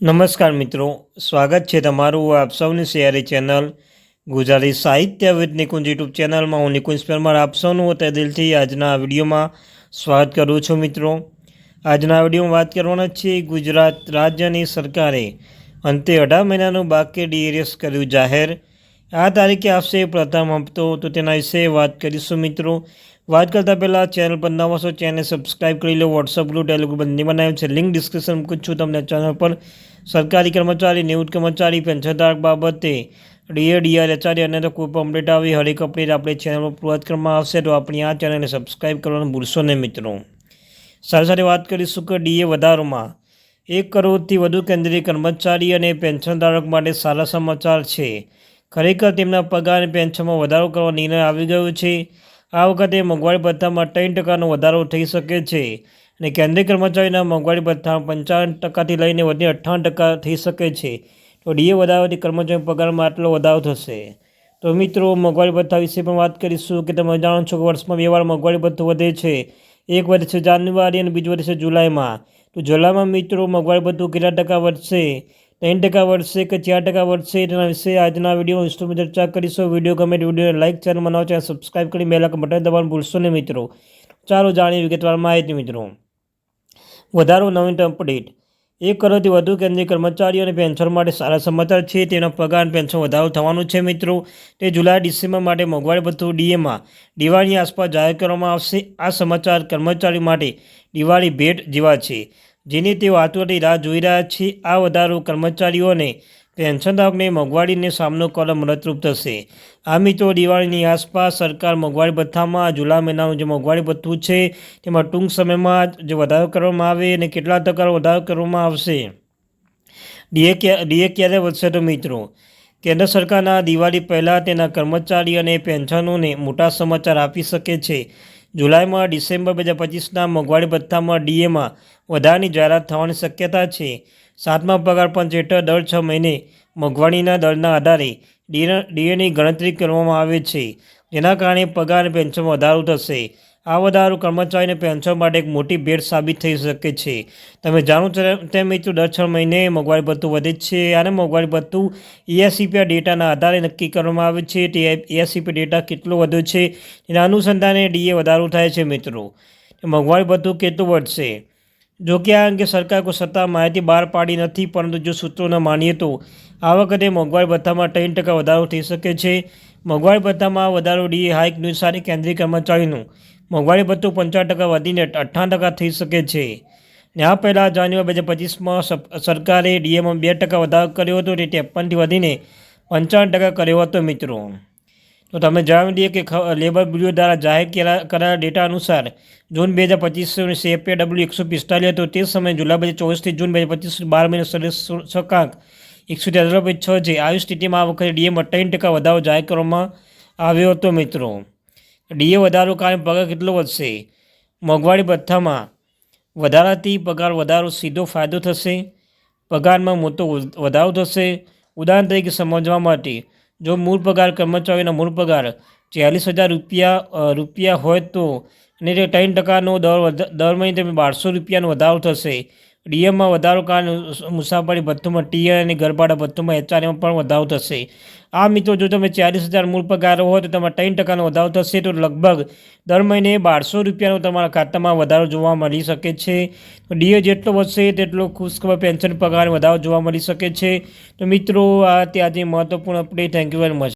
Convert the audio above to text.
નમસ્કાર મિત્રો, સ્વાગત છે તમારું આપ સૌની શેરી ચેનલ ગુજરાતી સાહિત્ય વિદ નિકુંજ યુટ્યુબ ચેનલમાં. હું નિકુંજ પરમાર, આપ સૌનું તે દિલથી આજના વિડીયોમાં સ્વાગત કરું છું મિત્રો. આજના વિડીયોમાં વાત કરવાના છે ગુજરાત રાજ્યની સરકારે અંતે અઢાર મહિનાનું બાકી ડીએરએસ કર્યું જાહેર. આ તારીખે આવશે પ્રથમ હપ્તો તો તેના વિશે વાત કરીશું મિત્રો. વાત કરતાં પહેલાં ચેનલ પર નવા છો ચેનલ સબસ્ક્રાઇબ કરી લો વોટ્સઅપ ગ્રુપ ટેલિગ્રુપ બંને બનાવ્યું છે. લિંક ડિસ્ક્રિપ્શન મૂકું છું તમને ચેનલ પર. સરકારી કર્મચારી, નિવૃત્ત કર્મચારી પેન્શનધારક બાબતે ડીએ ડીઆર એચઆરએ અને તો કોઈ પણ અપડેટ આવી, હરેક અપડેટ આપણે ચેનલ પર પૂરત કરવામાં આવશે, તો આપણી આ ચેનલને સબસ્ક્રાઈબ કરવાનું ભૂલશો નહીં મિત્રો. સાથે સાથે વાત કરીશું કે ડીએ વધારોમાં એક કરોડથી વધુ કેન્દ્રીય કર્મચારી અને પેન્શનધારક માટે સારા સમાચાર છે. ખરેખર તેમના પગાર અને પેન્શનમાં વધારો કરવા નિર્ણય આવી ગયો છે. આ વખતે મોંઘવારી ભથ્થામાં ત્રણ ટકાનો વધારો થઈ શકે છે અને કેન્દ્રીય કર્મચારીના મોંઘવારી ભથ્થા પંચાવન ટકાથી લઈને વધીને અઠ્ઠાવન ટકા થઈ શકે છે. તો ડીએ વધારવાથી કર્મચારી પગારમાં આટલો વધારો થશે. તો મિત્રો, મોંઘવારી ભથ્થા વિશે પણ વાત કરીશું કે તમે જાણો છો કે વર્ષમાં બે વાર મોંઘવારી ભથ્થું વધે છે. એક છે જાન્યુઆરી અને બીજું છે જુલાઈમાં. તો જુલાઈમાં મિત્રો, મોંઘવારી ભથ્થું કેટલા ટકા વધશે? ત્રણ ટકા વધશે કે ચાર ટકા વધશે તેના વિશે આજના વીડિયો વિસ્તૃતમાં ચર્ચા કરીશું. વીડિયો ગમે વીડિયો લાઇક ચેનલ બનાવો ચેનલ સબસ્ક્રાઇબ કરી બેલ બટન દબાવવાનું ભૂલશો નહીં મિત્રો. ચાલો જાણીએ વિગતવાર માહિતી મિત્રો. વધારો નવીનતમ અપડેટ એક કરોડથી વધુ કેન્દ્રીય કર્મચારીઓ અને પેન્શન માટે સારા સમાચાર છે. તેનો પગાર અને પેન્શન વધારો થવાનું છે મિત્રો. તે જુલાઈ, ડિસેમ્બર માટે મોંઘવારી ભથ્થું ડીએમાં દિવાળીની આસપાસ જાહેર કરવામાં આવશે. આ સમાચાર કર્મચારી માટે દિવાળી ભેટ જેવા છે. જેની તેઓ આતુરથી રાહ જોઈ રહ્યા છે. આ વધારો કર્મચારીઓને પેન્શનધારકને મોંઘવારીનો સામનો કરવા મદદરૂપ થશે. આ મિત્રો, દિવાળીની આસપાસ સરકાર મોંઘવારી ભથ્થામાં જુલા મહિનાનું જે મોંઘવારી ભથ્થું છે, તેમાં ટૂંક સમયમાં જે વધારો કરવામાં આવે અને કેટલા ટકા વધારો કરવામાં આવશે. ડીએ ડીએ ક્યારે વધશે તો મિત્રો? કેન્દ્ર સરકારના દિવાળી પહેલાં તેના કર્મચારી અને પેન્શનોને મોટા સમાચાર આપી શકે છે. જુલાઈમાં ડિસેમ્બર બે હજાર પચીસના મોંઘવારી ભથ્થામાં ડીએમાં વધારાની જાહેરાત થવાની શક્યતા છે. સાતમા પગાર પંચ હેઠળ દર છ મહિને મોંઘવારીના દરના આધારે ડીએની ગણતરી કરવામાં આવે છે. જેના કારણે પગાર પેન્શનમાં વધારો થશે. આ વધારો કર્મચારીને પેન્શન માટે એક મોટી ભેટ સાબિત થઈ શકે છે. તમે જાણો છો તેમ મિત્રો, દર છ મહિને મોંઘવારી ભથ્થું વધે છે અને મોંઘવારી ભથ્થું ઈએસસીપી ડેટાના આધારે નક્કી કરવામાં આવે છે. તે ઈએસસીપી ડેટા કેટલો વધ્યો છે? એના અનુસંધાને ડીએ વધારો થાય છે મિત્રો. મોંઘવારી ભથ્થું કેટલું વધશે? જો કે આ અંગે સરકાર કોઈ સત્તા માહિતી બહાર પાડી નથી, પરંતુ જો સૂત્રોને માનીએ તો આ વખતે મોંઘવારી ભથ્થામાં ત્રણ ટકા વધારો થઈ શકે છે. મોંઘવારી ભથ્થામાં વધારો ડીએ હાઇક નુસારી કેન્દ્રીય કર્મચારીનું. મોંઘવારી ભથ્થું પંચાવન ટકા વધીને અઠ્ઠાવન ટકા થઈ શકે છે. આ પહેલાં જાન્યુઆરી બે હજાર પચીસમાં સરકારે ડીએમાં બે ટકા વધારો કર્યો હતો તે ત્રેપનથી વધીને પંચાવન ટકા કર્યો હતો મિત્રો. તો તમે જણાવી દઈએ કે લેબર બ્યુરો દ્વારા જાહેર કરાયેલા ડેટા અનુસાર જૂન બે હજાર પચીસ સીએપે ડબલ્યુ એકસો પિસ્તાલીસ હતો. તે સમયે જુલાઈ બે ચોવીસથી જૂન બે હજાર પચીસ બાર મહિનો સરેશ શકાંક એકસો તેત્રીસ છ છે આવી સ્થિતિમાં આ વખતે ડીએમ ત્રણ ટકા વધારો જાહેર કરવામાં આવ્યો હતો મિત્રો. ડીએ વધારો કારણે પગાર કેટલો વધશે? મોંઘવારી ભથ્થામાં વધારાથી પગાર વધારો સીધો ફાયદો થશે. પગારમાં મોટો વધારો થશે. ઉદાહરણ તરીકે સમજવા માટે, જો મૂળ પગાર કર્મચારીનો મૂળ પગાર ચાલીસ હજાર રૂપિયા રૂપિયા હોય તો, અને તે ત્રણ ટકાનો દર દર મહિને બારસો રૂપિયાનો વધારો થશે. ડીએમમાં વધારો કારણે મુસાફરી ભથ્થુમાં ટીઆર અને ગરબાડા ભથ્થુમાં એચઆરએમાં પણ વધારો થશે. આ મિત્રો, જો તમે ચાલીસ હજાર મૂળ પગાર હોય તો તમારે ત્રણ ટકાનો વધારો થશે. તો લગભગ દર મહિને બારસો રૂપિયાનો તમારા ખાતામાં વધારો જોવા મળી શકે છે. તો ડીએ જેટલો વધશે, તેટલો ખુશખબર પેન્શન પગાર વધારો જોવા મળી શકે છે. તો મિત્રો, આ તે આજે મહત્વપૂર્ણ update thank you very much